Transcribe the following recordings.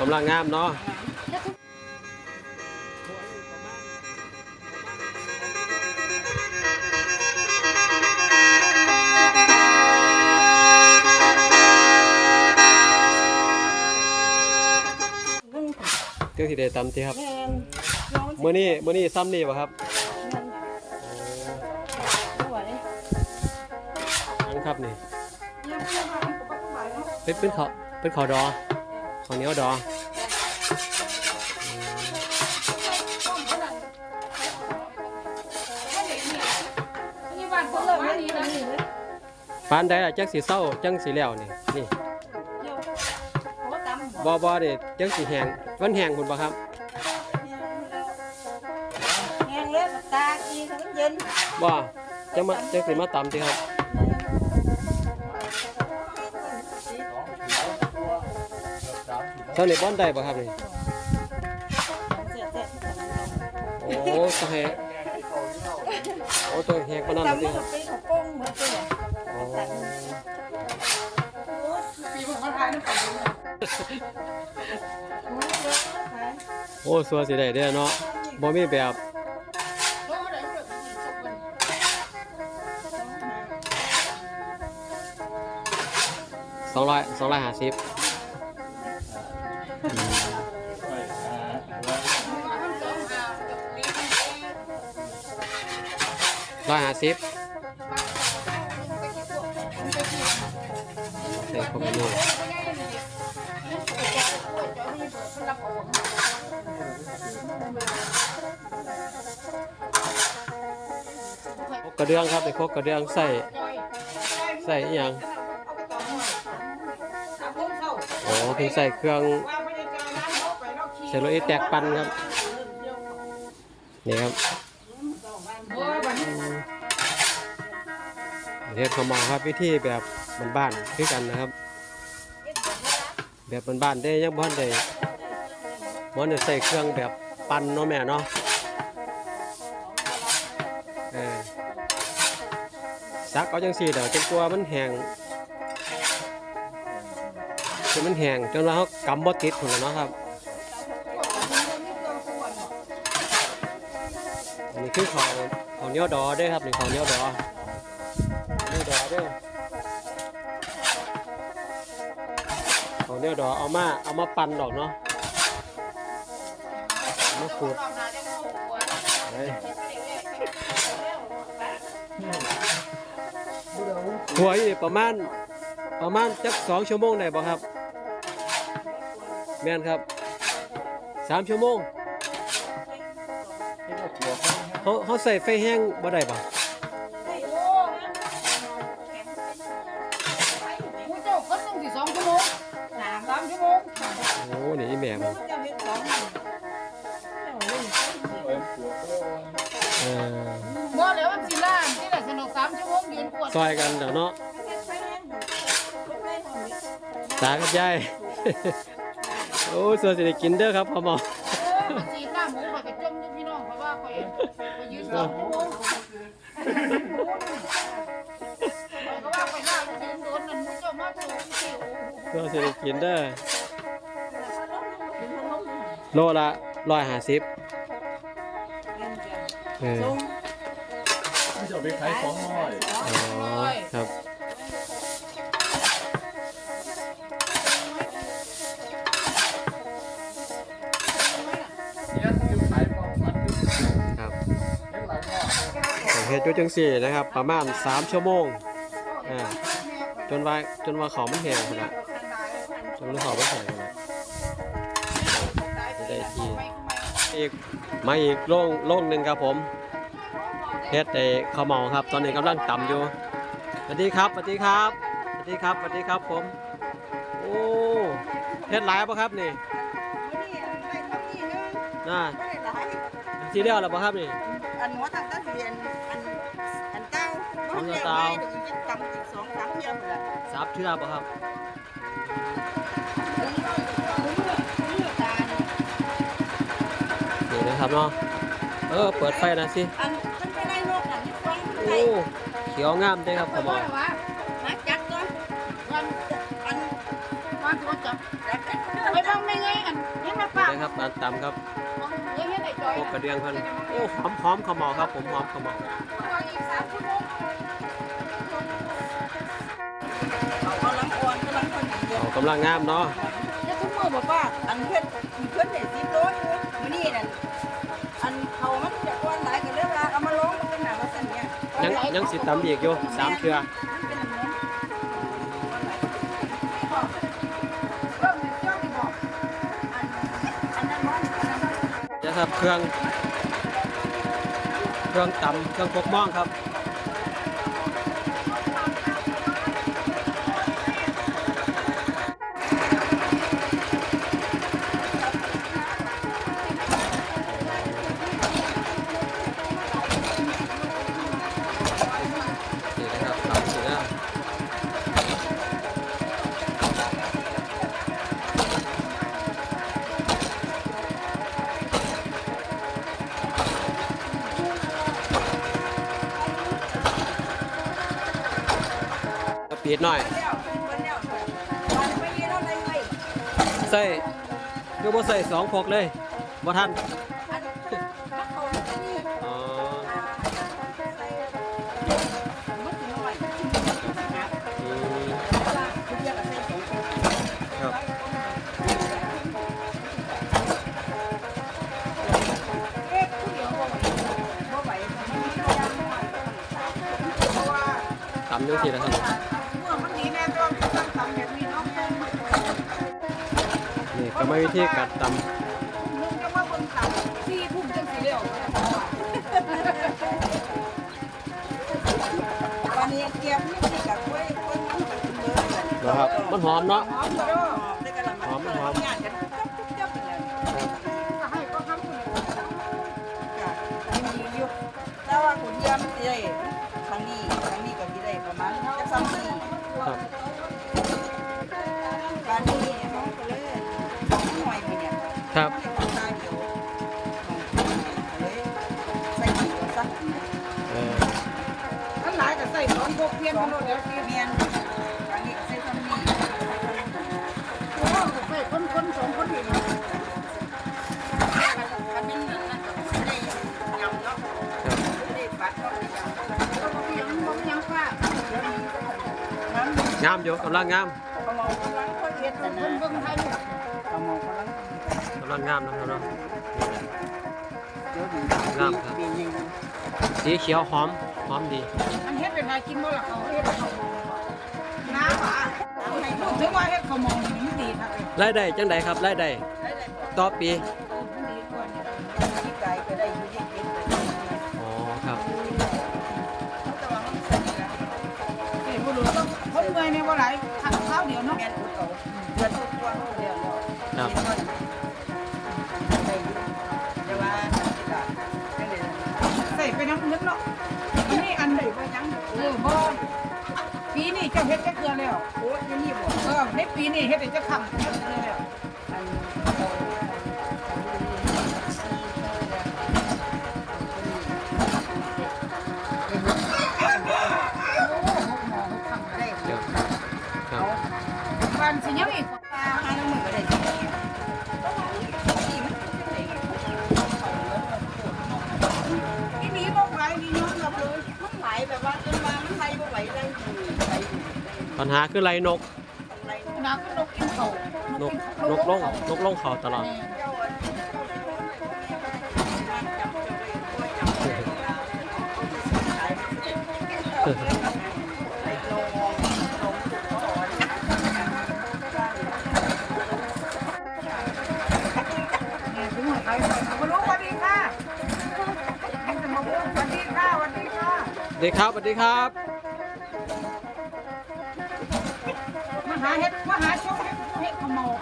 กำลังงามเนาะเจ้าที่ได้ตำที่ครับแม่นน้องมื้อนี้มื้อนี้ซ้ำนี่บ่ครับบ่ไหวอันครับนี่ยังไม่มาก็บ่ไหวเนาะเป็นเป็นข้าวเป็นข้าวดอ ข้าวเหนียวดอนี่บ้านคนเลิกนี่นะนี่เลยปานใดล่ะจังสิเศร้าจังสิแล้วนี่นี่เดี๋ยวโอ้ตำบ่บ่เด้จังสิแห้งมันแห้งพุ่นบ่ครับแห้งแล้วตากีถ้ามันเย็นบ่จังมาจังสิมาตำติครับ เท่านี้บ่ได้บ่ครับนี่เสียแต่โอ้ต้องให้โอ้ต้องแหกปานนั้นตำติมันครับเป็นของโป้งเหมือนกันอ๋อปีมันเขาทายน้ำปลาอยู่นะโอ้ยโอ้สัวสิได้เด้อเนาะบ่มีแบบสองร้อยสองร้อยห้าสิบ ร้อยห้าสิบใส่ข้าวเหนียวโคกกระเดื่องครับในโคกกระเดื่องใส่ใส่อหย่างโอ้เพิ่งใส่เครื่อง เซลลูอิแตกปันครับ นี่ครับเรียกขาวหมอครับวิธีแบบบ้านๆคือกันนะครับ แบบบ้านๆได้ยังบ้านได้บ้านได้ใส่เครื่องแบบปั้นเนาะแม่เนาะเออซักเอาจังสี่เดี๋ยวจนกลัวมันแห้งจนมันแห้งจนว่าเขากำบ่ติดคนละเนาะครับ อันนี้คือของของเนียดอเด้วยครับนี่ของเนียวดอเนียดอเด้วยของเนียดอเอามาเอามาปั่นดอกเนาะมาขูดเฮ้ยหัวอยู่ประมาณประมาณจักสองชั่วโมงได้บ่ครับ แม่นครับสามชั่วโมง เขาเขาใส่ไฟแห้งบ่ได้บ่ผู้เจ้าก็ต้องสิสองชั่วโมงสามสามชั่วโมงโอ้นี่อีแม่มันเออบ่แล้วมันสิล้านที่ละสนุกสามชั่วโมงยืนปวดซอยกันเดี๋ยวเนาะตากับยายโอ้ส่วนสิได้กินเด้อครับพ่อหมอเออมันสีหน้าหมูข่อยก็จมอยู่พี่น้องเพราะว่าข่อ ยืนสองชั่มงข่อยก็ว่าข่อยหน้ายืนโดนนั่นมูเจ้ามาสูงสิโอ้โหส่วนสิได้กินเด้อโลละร้อยห้าสิบเออไม่จะเอาไปขายของน้อยอ๋อครับ เฮ็ดอยู่จังสี่นะครับ ประมาณ3ชั่วโมงอ่าจนว่าจนว่าเขามันแห้งขนาดจนว่าเขามันแห้งขนาดจะได้ทีอีกมาอีกโล่งโล่งหนึ่งครับผมเฮ็ดไอ้ข้าวเหมาครับ ตอนนี้กำลังตำอยู่สวัสดีครับสวัสดีครับสวัสดีครับสวัสดีครับผมโอ้เฮ็ดหลายปะครับนี่น่าทีเดียวแล้วปะครับนี่อันหัวทางต้นเรียนอันอันเก้า อันเก้าเดี๋ยวอีกจะกำอีกสองสามเที่ยวหมดละสามเทือปะครับนี่นะครับเนาะเออเปิดไฟหนะสิอันมันไปได้นกอันนี้ฟังโอ้เขียวงามเด้ครับพ่อหมอมาจักก่อนวันอันวันตัวจับจักจักไปบ้างไม่ไงอันตำครับเฮ้ยเฮ็ดไอ้จอย พวกกระเดียงเพันโอ้หอมหอมขาวเหมาครับผมหอมขาวเหมาอีกสามชั่วโมงเขากำลังอ่อนกำลังคนเยอะเอากำลังงามเนาะจะทุกมือบอกว่าอันเพื่อนเพื่อนเห็นสิบโลอยู่มื้อนี้นั่นอันเขามันจะอ่อนหลายก็เลยว่าเอามาลงมันกันหนาว่าซั่นเนี่ยยังยังสิตำอีกอยู่สามเทื่อมันเป็นอันนั้นอ่อน จะครับ เครื่อง เครื่องตำเครื่องพกม่องครับ อาได้ไว้ใส่คือบ่ใส่สองพกเลยบ่ทันอันมาเขาอันนี้อ๋ออ่าใส่มันสิน้อยอืมว่าทุกอย่างก็ใส่สองคนครับเอ๊ะผู้เดียวบอกบ่ไหวมันมีตัวอย่างน้อยเพราะว่าตำจังซี่นะครับ นี่ก็ไม่วิธีกัดตนึกจะว่าเบิ่งข่าวที่ทุ่มจังสิเร็ววันนี้เกียบนี่สิกับกล้วยกล้วยมันกับเบอร์ำนะครับ มันหอมเนาะ หอมก็ได้หอมได้ สองพวกเพี้ยนกันหมดแล้วที่เมียนอันนี้ใส่ทำนี่โอ้ก็ใส่คนคนสองคนนี่คันเป็นนั่นนั่นก็สิได้ยำเนาะครับได้บัดเนาะได้ยำก็บ่ยังบ่ยังฟ้าน้ำงามอยู่กำลังงามขมองกำลังคนเฮ็ดแต่คนะนเบิ่งไทยขมองกำลังกำลังงามนะครับเนาะเดี๋ยวดีงามครับดีจริงสีเขียวหอม หอมดีมันเฮ็ดเป็นไงกินบ่ล่ะเขาเฮ็ดเขาน้ำอะน้ำให้หมดถึงว่าเฮ็ดเขามองนี่มันดีครับเอ้ยรายได้จังใดครับรายได้ได้ได้พอต่อปีมันดีกว่านี่ที่ไกลก็ได้อยู่ที่กินไปอ๋อครับแต่ว่ามันใส่แล้วเอ้ยบ่รู้ต้องคนเมื่อยเนี่ยบ่หลายข้าวเดียวเนาะแม่นอุดเอาเดือนทุกวันเดียวเนาะครับแต่ว่าจังได๋ใส่ไปน้ำนึกเนาะ เออบ่ปีนี้เจ้าเฮ็ดจักเดือแล้วโอ้ยนี่บ่เออในปีนี้เฮ็ดได้จักคำจักเดือแล้ว ปัญหาคือไรนกไหลนก็นกกินเขานกนกลงนกลงเขาตลอดเจ้าอันกล้วยจับไหลไหลลงเขาบอกว่าเนี่ยถึงหัวไทยบ่รู้สวัสดีค่ะมันดสวัสดีค่ะสวัสดีค่ะ สวัสดีครับสวัสดีครับ หาชเฮ็ดเฮ็ดขโมย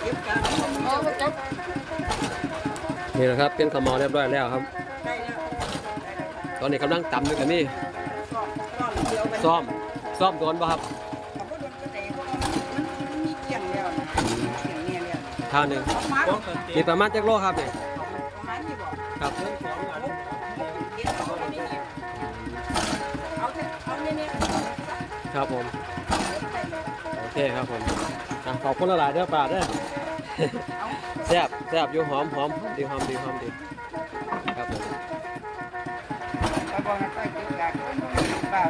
เก็บกันเออบ่จับนี่นะครับเป็นขมอเรียบร้อยแล้วครับ ได้แล้วตอนนี้กำลังตำด้วยกันนี่ก็เดียวกันซ่อมซ่อมโดนป่ะครับเขาก็โดนกระเตะเพราะว่ามันมีเกี่ยงแล้วนะเกี่ยงเนี่ยแล้วท่าหนึ่งมามีประมาณจักโลครับเนี่ยประมาณนี้บอก ครับเก็บ ครับผม โอเคครับผมอะขอบคุณหลายๆเด้อป่าเด้อแซ่บแซ่บอยู่หอมหอมดีหอมดีหอมดีครับผมแล้วก็ให้ไปกินกันบ่าว